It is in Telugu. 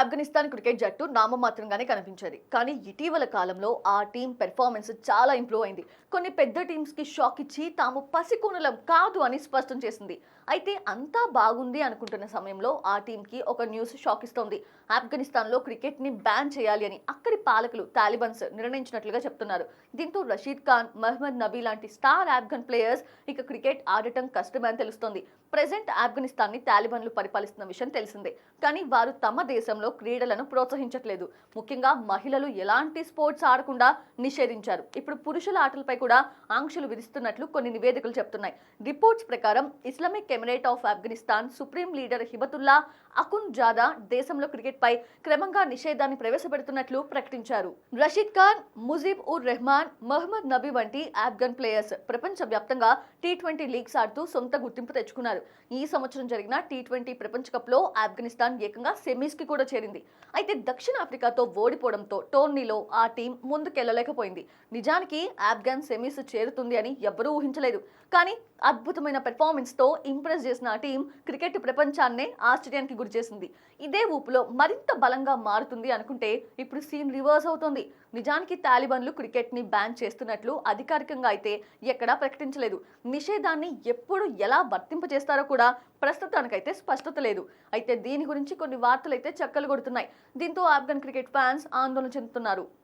ఆఫ్ఘనిస్తాన్ క్రికెట్ జట్టు నామమాత్రంగానే కనిపించేది. కానీ ఇటీవల కాలంలో ఆ టీం పెర్ఫార్మెన్స్ చాలా ఇంప్రూవ్ అయింది. కొన్ని పెద్ద టీమ్స్కి షాక్ ఇచ్చి తాము పసికూనలం కాదు అని స్పష్టం చేసింది. అయితే అంతా బాగుంది అనుకుంటున్న సమయంలో ఆ టీంకి ఒక న్యూస్ షాక్ ఇస్తోంది. ఆఫ్ఘనిస్తాన్లో క్రికెట్ని బ్యాన్ చేయాలి అని అక్కడి పాలకులు తాలిబన్స్ నిర్ణయించినట్లుగా చెప్తున్నారు. దీంతో రషీద్ ఖాన్ మహమ్మద్ నబీ లాంటి స్టార్ ఆఫ్ఘన్ ప్లేయర్స్ ఇక క్రికెట్ ఆడటం కష్టమని తెలుస్తోంది. ప్రెసెంట్ ఆఫ్ఘనిస్తాన్ని తాలిబన్లు పరిపాలిస్తున్న విషయం తెలిసిందే. కానీ వారు తమ దేశంలో క్రీడలను ప్రోత్సహించట్లేదు. ముఖ్యంగా మహిళలు ఎలాంటి స్పోర్ట్స్ ఆడకుండా నిషేధించారు. ఇప్పుడు పురుషుల ఆటలపై కూడా ఆంక్షలు విధిస్తున్నట్లు కొన్ని నివేదికలు చెప్తున్నాయి. రిపోర్ట్స్ ప్రకారం Islamic Emirate of Afghanistan supreme leader Hibatullah Akhundzada దేశంలో క్రికెట్ పై క్రమంగా నిషేధాన్ని ప్రవేశపెడుతున్నట్లు ప్రకటించారు. రషీద్ ఖాన్ ముజీబ్ ఉర్ రెహమాన్ మహమ్మద్ నబీ వంటి ఆఫ్ఘన్ ప్లేయర్స్ ప్రపంచ వ్యాప్తంగా టీ ట్వంటీ లీగ్స్ ఆడుతూ సొంత గుర్తింపు తెచ్చుకున్నారు. ఈ సంవత్సరం జరిగిన టీ ట్వంటీ ప్రపంచ కప్లో ఆఫ్ఘనిస్తాన్ ఏకంగా సెమీస్కి కూడా చేరింది. అయితే దక్షిణాఫ్రికాతో ఓడిపోవడంతో టోర్నీలో ఆ టీం ముందుకెళ్ళలేకపోయింది. నిజానికి ఆఫ్ఘన్ సెమీస్ చేరుతుంది అని ఎవ్వరూ ఊహించలేదు. కానీ అద్భుతమైన పెర్ఫార్మెన్స్తో ఇంప్రెస్ చేసిన ఆ టీం క్రికెట్ ప్రపంచాన్నే ఆశ్చర్యానికి గురి చేసింది. ఇదే ఊపులో మరింత బలంగా మారుతుంది అనుకుంటే ఇప్పుడు సీన్ రివర్స్ అవుతుంది. నిజానికి తాలిబాన్లు క్రికెట్ని బ్యాన్ చేస్తున్నట్లు అధికారికంగా అయితే ఎక్కడా ప్రకటించలేదు. నిషేధాన్ని ఎప్పుడు ఎలా వర్తింపజేస్తారో కూడా ప్రస్తుతానికైతే స్పష్టత లేదు. అయితే దీని గురించి కొన్ని వార్తలు అయితే చక్కలు కొడుతున్నాయి. దీంతో ఆఫ్ఘన్ క్రికెట్ ఫ్యాన్స్ ఆందోళన చెందుతున్నారు.